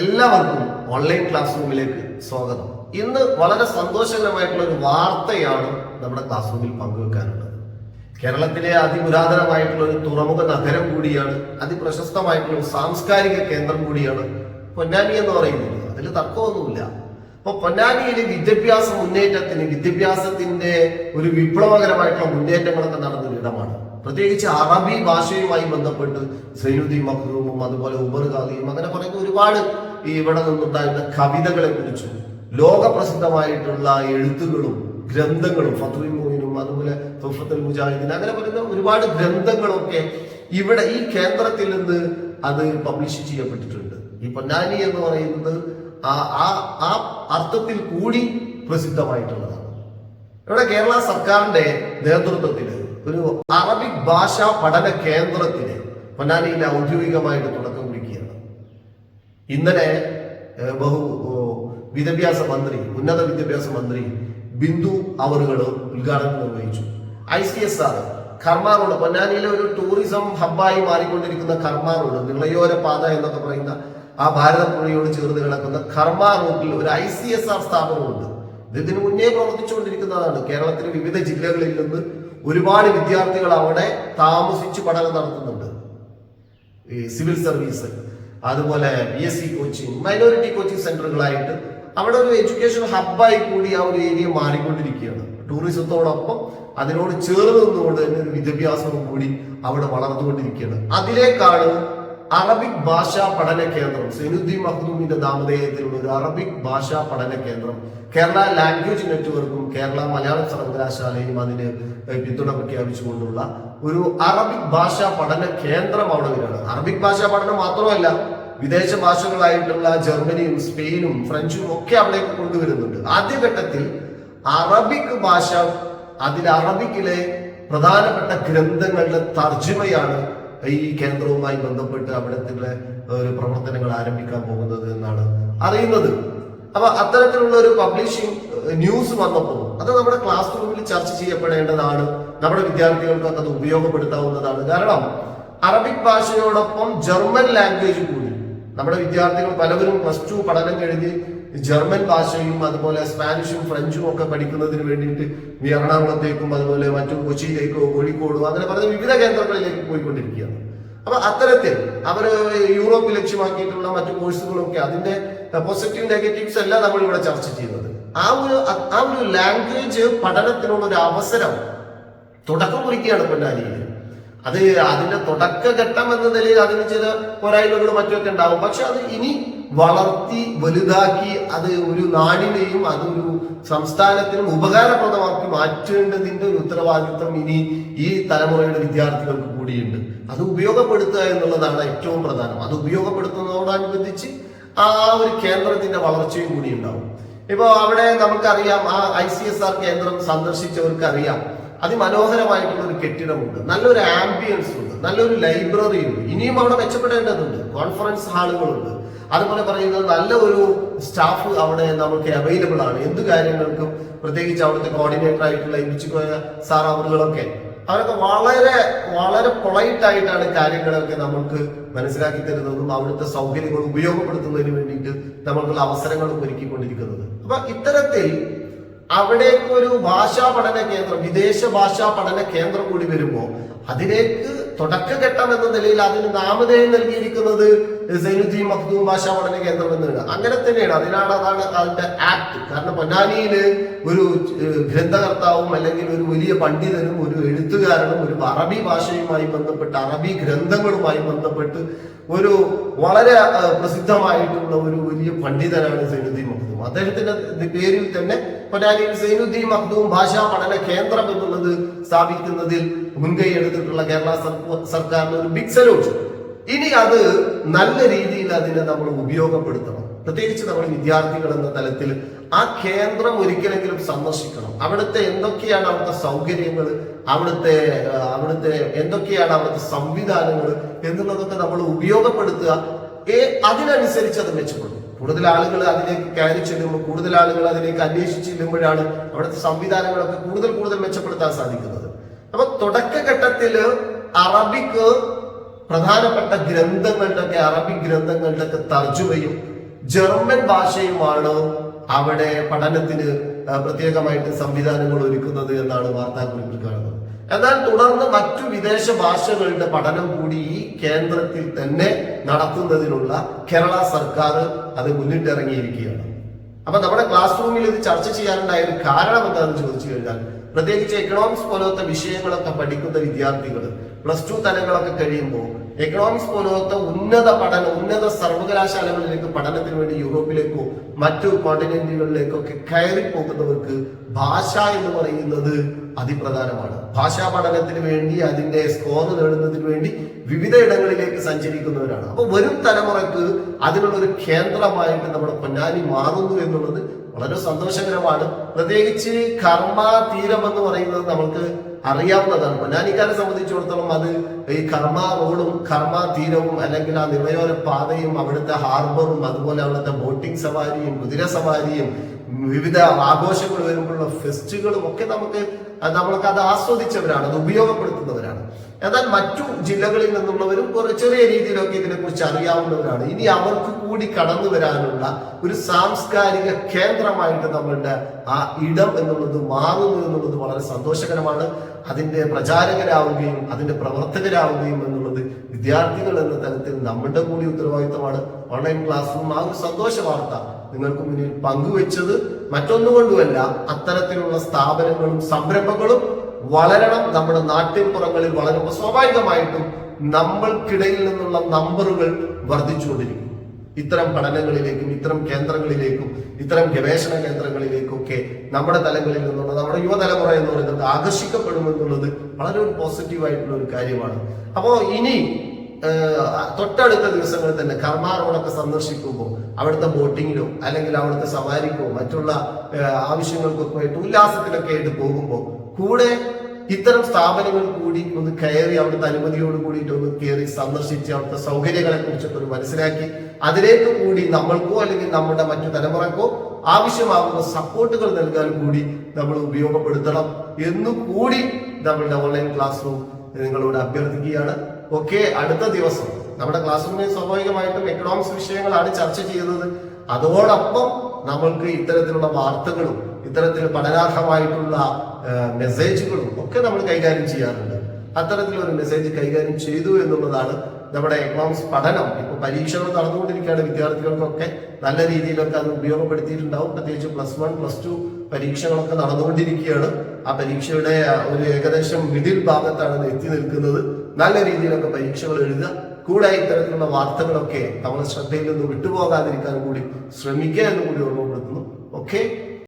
എല്ലാവർക്കും online class റൂമിലേക്ക് സ്വാഗതം. ഇന്ന് വളരെ സന്തോഷകരമായിട്ടുള്ള ഒരു വാർത്തയാണ് നമ്മുടെ ക്ലാസ് റൂമിൽ പങ്കുവെക്കാനുള്ളത്. കേരളത്തിലെ അതിപുരാതനമായിട്ടുള്ള ഒരു തുറമുഖ നഗരം കൂടിയാണ് അതിപ്രശസ്തമായിട്ടുള്ള ഒരു സാംസ്കാരിക കേന്ദ്രം കൂടിയാണ് പൊന്നാനി എന്ന് പറയുന്നത്. അതിൽ തർക്കമൊന്നുമില്ല. അപ്പൊ പൊന്നാനിയിലെ വിദ്യാഭ്യാസ മുന്നേറ്റത്തിന് വിദ്യാഭ്യാസത്തിന്റെ ഒരു വിപ്ലവകരമായിട്ടുള്ള മുന്നേറ്റങ്ങളൊക്കെ നടന്നൊരു ഇടമാണ്. പ്രത്യേകിച്ച് അറബി ഭാഷയുമായി ബന്ധപ്പെട്ട് സൈനുദ്ദീൻ മഖ്ദൂമും അതുപോലെ ഉമർ ഖാദിയും അങ്ങനെ പറയുന്ന ഒരുപാട് ഈ ഇവിടെ നിന്നുണ്ടായിരുന്ന കവിതകളെ കുറിച്ചും ലോകപ്രസിദ്ധമായിട്ടുള്ള എഴുത്തുകളും ഗ്രന്ഥങ്ങളും ഫത്തുൽ മോയിനും അതുപോലെ തുഫത്തുൽ മുജാഹിദീൻ അങ്ങനെ പറയുന്ന ഒരുപാട് ഗ്രന്ഥങ്ങളൊക്കെ ഇവിടെ ഈ കേന്ദ്രത്തിൽ നിന്ന് അത് പബ്ലിഷ് ചെയ്യപ്പെട്ടിട്ടുണ്ട്. ഈ പൊന്നാനി എന്ന് പറയുന്നത് ആ ആ അർത്ഥത്തിൽ കൂടി പ്രസിദ്ധമായിട്ടുള്ളതാണ്. ഇവിടെ കേരള സർക്കാരിന്റെ നേതൃത്വത്തിൽ ഒരു അറബിക് ഭാഷാ പഠന കേന്ദ്രത്തിന് പൊന്നാനിയിൽ ഔദ്യോഗികമായിട്ട് തുടക്കം ഇന്നലെ ബഹു വിദ്യാഭ്യാസ മന്ത്രി ഉന്നത വിദ്യാഭ്യാസ മന്ത്രി ബിന്ദു അവറുകൾ ഉദ്ഘാടനം നിർവഹിച്ചു. I C S R Karma road പൊന്നാനിയിലെ ഒരു ടൂറിസം ഹബ്ബായി മാറിക്കൊണ്ടിരിക്കുന്ന കർമാ റോഡ് നിളയോര പാത എന്നൊക്കെ പറയുന്ന ആ ഭാരതപ്പുഴയോട് ചേർന്ന് കിടക്കുന്ന കർമാ റോഡിൽ ഒരു ഐ സി എസ് ആർ സ്ഥാപനമുണ്ട്. ഇത് ഇതിനു മുന്നേ പ്രവർത്തിച്ചുകൊണ്ടിരിക്കുന്നതാണ്. കേരളത്തിലെ വിവിധ ജില്ലകളിൽ നിന്ന് ഒരുപാട് വിദ്യാർത്ഥികൾ അവിടെ താമസിച്ച് പഠനം നടത്തുന്നുണ്ട്. ഈ സിവിൽ സർവീസ്. അതുപോലെ P S C coaching minority coaching സെന്ററുകളായിട്ട് അവിടെ ഒരു എഡ്യൂക്കേഷൻ ഹബ്ബായി കൂടി ആ ഒരു ഏരിയ മാറിക്കൊണ്ടിരിക്കുകയാണ്. ടൂറിസത്തോടൊപ്പം അതിനോട് ചേർന്ന് നിന്നുകൊണ്ട് തന്നെ ഒരു വിദ്യാഭ്യാസവും കൂടി അവിടെ വളർന്നുകൊണ്ടിരിക്കുകയാണ്. അതിലേക്കാണ് അറബിക് ഭാഷാ പഠന കേന്ദ്രം സൈനുദ്ദീൻ മഖ്ദൂമിന്റെ നാമധേയത്തിലുള്ള ഒരു അറബിക് ഭാഷാ പഠന കേന്ദ്രം കേരള ലാംഗ്വേജ് നെറ്റ്വർക്കും കേരള മലയാളം സർവകലാശാലയും അതിന് പിന്തുണ പ്രഖ്യാപിച്ചുകൊണ്ടുള്ള ഒരു അറബിക് ഭാഷാ പഠന കേന്ദ്രം അവിടെ വരികയാണ്. അറബിക് ഭാഷാ പഠനം മാത്രമല്ല വിദേശ ഭാഷകളായിട്ടുള്ള ജർമ്മനിയും സ്പെയിനും ഫ്രഞ്ചും ഒക്കെ അവിടേക്ക് കൊണ്ടുവരുന്നുണ്ട്. ആദ്യഘട്ടത്തിൽ അറബിക് ഭാഷ അതിൽ അറബിക്കിലെ പ്രധാനപ്പെട്ട ഗ്രന്ഥങ്ങളുടെ തർജിമയാണ് ഈ കേന്ദ്രവുമായി ബന്ധപ്പെട്ട് അവിടത്തെ ഒരു പ്രവർത്തനങ്ങൾ ആരംഭിക്കാൻ പോകുന്നത് എന്നാണ് അറിയുന്നത്. അപ്പൊ അത്തരത്തിലുള്ള ഒരു പബ്ലിഷിംഗ് ന്യൂസ് വന്നപ്പോൾ അത് നമ്മുടെ ക്ലാസ് റൂമിൽ ചർച്ച ചെയ്യപ്പെടേണ്ടതാണ്. നമ്മുടെ വിദ്യാർത്ഥികൾക്ക് അത് ഉപയോഗപ്പെടുത്താവുന്നതാണ്. കാരണം അറബിക് ഭാഷയോടൊപ്പം ജർമ്മൻ ലാംഗ്വേജ് കൂടി നമ്മുടെ വിദ്യാർത്ഥികൾ പലവരും പ്ലസ് ടു പഠനം കഴിഞ്ഞ് ജർമ്മൻ ഭാഷയും അതുപോലെ സ്പാനിഷും ഫ്രഞ്ചും ഒക്കെ പഠിക്കുന്നതിന് വേണ്ടിയിട്ട് എറണാകുളത്തേക്കും അതുപോലെ മറ്റു കൊച്ചിയിലേക്കോ കോഴിക്കോടോ അങ്ങനെ പറഞ്ഞ വിവിധ കേന്ദ്രങ്ങളിലേക്ക് പോയിക്കൊണ്ടിരിക്കുകയാണ്. അപ്പൊ അത്തരത്തിൽ അവർ യൂറോപ്പ് ലക്ഷ്യമാക്കിയിട്ടുള്ള മറ്റു കോഴ്സുകളൊക്കെ അതിന്റെ പോസിറ്റീവ് നെഗറ്റീവ്സ് അല്ല നമ്മൾ ഇവിടെ ചർച്ച ചെയ്യുന്നത്. ആ ഒരു ആ ഒരു ലാംഗ്വേജ് പഠനത്തിനുള്ള ഒരു അവസരം തുടക്കം കുറിക്കുകയാണ് പൊന്നാനിയിൽ. അത് അതിന്റെ തുടക്കഘട്ടം എന്ന നിലയിൽ അതിന് ചില പോരായ്മകളും മറ്റുമൊക്കെ ഉണ്ടാവും. പക്ഷെ അത് ഇനി വളർത്തി വലുതാക്കി അത് ഒരു നാടിനെയും അതൊരു സംസ്ഥാനത്തിനും ഉപകാരപ്രദമാക്കി മാറ്റേണ്ടതിന്റെ ഒരു ഉത്തരവാദിത്വം ഇനി ഈ തലമുറയുടെ വിദ്യാർത്ഥികൾക്ക് കൂടിയുണ്ട്. അത് ഉപയോഗപ്പെടുത്തുക എന്നുള്ളതാണ് ഏറ്റവും പ്രധാനം. അത് ഉപയോഗപ്പെടുത്തുന്നതോടനുബന്ധിച്ച് ആ ഒരു കേന്ദ്രത്തിന്റെ വളർച്ചയും കൂടി ഉണ്ടാവും. ഇപ്പോ അവിടെ നമുക്കറിയാം ആ ഐ സി എസ് ആർ കേന്ദ്രം സന്ദർശിച്ചവർക്ക് അറിയാം അതിമനോഹരമായിട്ടുള്ള ഒരു കെട്ടിടമുണ്ട്. നല്ലൊരു ആംബിയൻസ് ഉണ്ട്. നല്ലൊരു ലൈബ്രറി ഉണ്ട്. ഇനിയും അവിടെ മെച്ചപ്പെടേണ്ടതുണ്ട്. കോൺഫറൻസ് ഹാളുകളുണ്ട് അതുപോലെ പറയുന്നത് നല്ല ഒരു സ്റ്റാഫ് അവിടെ നമുക്ക് അവൈലബിൾ ആണ്. എന്ത് കാര്യങ്ങൾക്കും പ്രത്യേകിച്ച് അവിടുത്തെ കോർഡിനേറ്റർ ആയിട്ടുള്ള ഇമിച്ചിക്കോയ സാർ അവറുകളൊക്കെ അവരൊക്കെ വളരെ വളരെ പൊളൈറ്റ് ആയിട്ടാണ് കാര്യങ്ങളൊക്കെ നമുക്ക് മനസ്സിലാക്കി തരുന്നതും അവിടുത്തെ സൗകര്യങ്ങൾ ഉപയോഗപ്പെടുത്തുന്നതിന് വേണ്ടിയിട്ട് നമ്മൾക്കുള്ള അവസരങ്ങളും ഒരുക്കിക്കൊണ്ടിരിക്കുന്നത്. അപ്പൊ ഇത്തരത്തിൽ അവിടേക്ക് ഒരു ഭാഷാ പഠന കേന്ദ്രം വിദേശ ഭാഷാ പഠന കേന്ദ്രം കൂടി വരുമ്പോൾ അതിലേക്ക് തുടക്കഘട്ടം എന്ന നിലയിൽ അതിന് നാമധേയം നൽകിയിരിക്കുന്നത് സൈനുദ്ദീൻ മഖ്ദൂം ഭാഷാ പഠന കേന്ദ്രം എന്നാണ് അങ്ങനെ തന്നെയാണ്. അതിനാണ് അതാണ് അതിന്റെ ആക്ട്. കാരണം പൊന്നാനിയിൽ ഒരു ഗ്രന്ഥകർത്താവും അല്ലെങ്കിൽ ഒരു വലിയ പണ്ഡിതനും ഒരു എഴുത്തുകാരനും ഒരു അറബി ഭാഷയുമായി ബന്ധപ്പെട്ട് അറബി ഗ്രന്ഥങ്ങളുമായി ബന്ധപ്പെട്ട് ഒരു വളരെ പ്രസിദ്ധമായിട്ടുള്ള ഒരു വലിയ പണ്ഡിതനാണ് സൈനുദ്ദീൻ മഖ്ദൂം. അദ്ദേഹത്തിന്റെ പേരിൽ തന്നെ പൊന്നാനിയിൽ സൈനുദ്ദീൻ മഖ്ദൂം ഭാഷാ പഠന കേന്ദ്രം എന്നുള്ളത് സ്ഥാപിക്കുന്നതിൽ മുൻകൈ എടുത്തിട്ടുള്ള കേരള സർ- സർക്കാരിന് ഒരു ബിഗ് സല്യൂട്ട് ഇനി അത് നല്ല രീതിയിൽ അതിനെ നമ്മൾ ഉപയോഗപ്പെടുത്തണം. പ്രത്യേകിച്ച് നമ്മൾ വിദ്യാർത്ഥികൾ എന്ന തലത്തിൽ ആ കേന്ദ്രം ഒരിക്കലെങ്കിലും സന്ദർശിക്കണം. അവിടുത്തെ എന്തൊക്കെയാണ് അവിടുത്തെ സൗകര്യങ്ങൾ അവിടുത്തെ അവിടുത്തെ എന്തൊക്കെയാണ് അവിടുത്തെ സംവിധാനങ്ങൾ എന്നുള്ളതൊക്കെ നമ്മൾ ഉപയോഗപ്പെടുത്തുക. അതിനനുസരിച്ച് അത് മെച്ചപ്പെടും. കൂടുതൽ ആളുകൾ അതിലേക്ക് കയറി ചെല്ലുമ്പോൾ കൂടുതൽ ആളുകൾ അതിലേക്ക് അന്വേഷിച്ച് ചെല്ലുമ്പോഴാണ് അവിടുത്തെ സംവിധാനങ്ങളൊക്കെ കൂടുതൽ കൂടുതൽ മെച്ചപ്പെടുത്താൻ സാധിക്കുന്നത്. അപ്പൊ തുടക്കഘട്ടത്തിൽ അറബിക്ക് പ്രധാനപ്പെട്ട ഗ്രന്ഥങ്ങളുടെ ഒക്കെ അറബിക് ഗ്രന്ഥങ്ങളുടെ ഒക്കെ തർജമയും ജർമ്മൻ ഭാഷയുമാണ് അവിടെ പഠനത്തിന് പ്രത്യേകമായിട്ട് സംവിധാനങ്ങൾ ഒരുക്കുന്നത് എന്നാണ് വാർത്താക്കുറിപ്പിൽ കാണുന്നത്. എന്നാൽ തുടർന്ന് മറ്റു വിദേശ ഭാഷകളുടെ പഠനം കൂടി ഈ കേന്ദ്രത്തിൽ തന്നെ നടത്തുന്നതിനുള്ള കേരള സർക്കാർ അത് മുന്നിട്ടിറങ്ങിയിരിക്കുകയാണ്. അപ്പൊ നമ്മുടെ ക്ലാസ് റൂമിൽ ഇത് ചർച്ച ചെയ്യാനുണ്ടായ ഒരു കാരണം എന്താണെന്ന് ചോദിച്ചു കഴിഞ്ഞാൽ പ്രത്യേകിച്ച് എക്കണോമിക്സ് പോലത്തെ വിഷയങ്ങളൊക്കെ പഠിക്കുന്ന വിദ്യാർത്ഥികൾ പ്ലസ് ടു തലങ്ങളൊക്കെ കഴിയുമ്പോൾ എക്കണോമിക്സ് പോലത്തെ ഉന്നത പഠനം ഉന്നത സർവകലാശാലകളിലേക്ക് പഠനത്തിന് വേണ്ടി യൂറോപ്പിലേക്കോ മറ്റു കോണ്ടിനെന്റുകളിലേക്കോ ഒക്കെ കയറി പോകുന്നവർക്ക് ഭാഷ എന്ന് പറയുന്നത് അതിപ്രധാനമാണ്. ഭാഷാ പഠനത്തിന് വേണ്ടി അതിന്റെ സ്കോർ നേടുന്നതിന് വേണ്ടി വിവിധ ഇടങ്ങളിലേക്ക് സഞ്ചരിക്കുന്നവരാണ്. അപ്പൊ വരും തലമുറയ്ക്ക് അതിനുള്ള ഒരു കേന്ദ്രമായിട്ട് നമ്മുടെ പൊന്നാനി മാറുന്നു എന്നുള്ളത് വളരെ സന്തോഷകരമാണ്. പ്രത്യേകിച്ച് കർമ്മ തീരം എന്ന് പറയുന്നത് നമുക്ക് അറിയാവുന്നതാണ്. പൊന്നാനിക്കാരെ സംബന്ധിച്ചിടത്തോളം അത് ഈ കർമ്മ റോഡും കർമ്മ തീരവും അല്ലെങ്കിൽ ആ നിറയോര പാതയും അവിടുത്തെ ഹാർബറും അതുപോലെ അവിടുത്തെ ബോട്ടിംഗ് സവാരിയും കുതിര സവാരിയും വിവിധ ആഘോഷങ്ങൾ വരുമ്പോഴുള്ള ഫെസ്റ്റുകളും ഒക്കെ നമുക്ക് നമ്മൾക്ക് അത് ആസ്വദിച്ചവരാണ് അത് ഉപയോഗപ്പെടുത്തുന്നവരാണ്. എന്നാൽ മറ്റു ജില്ലകളിൽ നിന്നുള്ളവരും ചെറിയ രീതിയിലൊക്കെ ഇതിനെക്കുറിച്ച് അറിയാവുന്നവരാണ്. ഇനി അവർക്ക് കൂടി കടന്നു വരാനുള്ള ഒരു സാംസ്കാരിക കേന്ദ്രമായിട്ട് നമ്മളുടെ ആ ഇടം എന്നുള്ളത് മാറുന്നു എന്നുള്ളത് വളരെ സന്തോഷകരമാണ്. അതിന്റെ പ്രചാരകരാവുകയും അതിന്റെ പ്രവർത്തകരാവുകയും എന്നുള്ളത് വിദ്യാർത്ഥികൾ എന്ന തലത്തിൽ നമ്മുടെ കൂടി ഉത്തരവാദിത്തമാണ്. ഓൺലൈൻ ക്ലാസ് റൂം ആ ഒരു സന്തോഷ വാർത്ത നിങ്ങൾക്ക് മുന്നിൽ പങ്കുവെച്ചത് മറ്റൊന്നുകൊണ്ടുമല്ല അത്തരത്തിലുള്ള സ്ഥാപനങ്ങളും സംരംഭങ്ങളും വളരണം നമ്മുടെ നാട്ടിൻപുറങ്ങളിൽ വളരുമ്പോൾ സ്വാഭാവികമായിട്ടും നമ്മൾക്കിടയിൽ നിന്നുള്ള നമ്പറുകൾ വർദ്ധിച്ചുകൊണ്ടിരിക്കും. ഇത്തരം പഠനങ്ങളിലേക്കും ഇത്തരം കേന്ദ്രങ്ങളിലേക്കും ഇത്തരം ഗവേഷണ കേന്ദ്രങ്ങളിലേക്കും ഒക്കെ നമ്മുടെ തലങ്ങളിൽ നിന്നുള്ള നമ്മുടെ യുവതലമുറ എന്ന് പറയുന്നത് ആകർഷിക്കപ്പെടുമെന്നുള്ളത് വളരെ ഒരു പോസിറ്റീവ് ആയിട്ടുള്ള ഒരു കാര്യമാണ്. അപ്പോൾ ഇനി തൊട്ടടുത്ത ദിവസങ്ങളിൽ തന്നെ കർമാറോടൊക്കെ സന്ദർശിക്കുമ്പോൾ അവിടുത്തെ ബോട്ടിങ്ങിലോ അല്ലെങ്കിൽ അവിടുത്തെ സവാരിക്കോ മറ്റുള്ള ആവശ്യങ്ങൾക്കൊക്കെ ആയിട്ട് ഉല്ലാസത്തിലൊക്കെ ആയിട്ട് പോകുമ്പോൾ കൂടെ ഇത്തരം സ്ഥാപനങ്ങൾ കൂടി ഒന്ന് കയറി അവിടുത്തെ അനുമതിയോട് കൂടിയിട്ട് ഒന്ന് കയറി സന്ദർശിച്ച് അവിടുത്തെ സൗകര്യങ്ങളെ കുറിച്ചൊക്കെ ഒരു മനസ്സിലാക്കി അതിലേക്ക് കൂടി നമ്മൾക്കോ അല്ലെങ്കിൽ നമ്മുടെ മറ്റു തലമുറക്കോ ആവശ്യമാകുന്ന സപ്പോർട്ടുകൾ നൽകാൻ കൂടി നമ്മൾ ഉപയോഗപ്പെടുത്തണം എന്നു കൂടി നമ്മളുടെ ഓൺലൈൻ ക്ലാസ് റൂം നിങ്ങളോട് അഭ്യർത്ഥിക്കുകയാണ്. ഓക്കെ അടുത്ത ദിവസം. നമ്മുടെ ക്ലാസ് റൂമിൽ സ്വാഭാവികമായിട്ടും എക്കണോമിക്സ് വിഷയങ്ങളാണ് ചർച്ച ചെയ്യുന്നത്. അതോടൊപ്പം നമ്മൾക്ക് ഇത്തരത്തിലുള്ള വാർത്തകളും ഇത്തരത്തിൽ പഠനാർഹമായിട്ടുള്ള മെസ്സേജുകളും ഒക്കെ നമ്മൾ കൈകാര്യം ചെയ്യാറുണ്ട്. അത്തരത്തിലൊരു മെസ്സേജ് കൈകാര്യം ചെയ്തു എന്നുള്ളതാണ് നമ്മുടെ എക്കണോമിക്സ് പഠനം. ഇപ്പൊ പരീക്ഷകൾ നടന്നുകൊണ്ടിരിക്കുകയാണ് വിദ്യാർത്ഥികൾക്കൊക്കെ. നല്ല രീതിയിലൊക്കെ അത് ഉപയോഗപ്പെടുത്തിയിട്ടുണ്ടാവും. പ്രത്യേകിച്ച് പ്ലസ് വൺ പ്ലസ് ടു പരീക്ഷകളൊക്കെ നടന്നുകൊണ്ടിരിക്കുകയാണ്. ആ പരീക്ഷയുടെ ഒരു ഏകദേശം മിഡിൽ ഭാഗത്താണ് എത്തി നിൽക്കുന്നത്. നല്ല രീതിയിലൊക്കെ പരീക്ഷകൾ എഴുതുക. കൂടെ ഇത്തരത്തിലുള്ള വാർത്തകളൊക്കെ നമ്മുടെ ശ്രദ്ധയിൽ നിന്ന് വിട്ടുപോകാതിരിക്കാൻ കൂടി ശ്രമിക്കുക എന്ന് കൂടി ഓർമ്മപ്പെടുത്തുന്നു. ഓക്കെ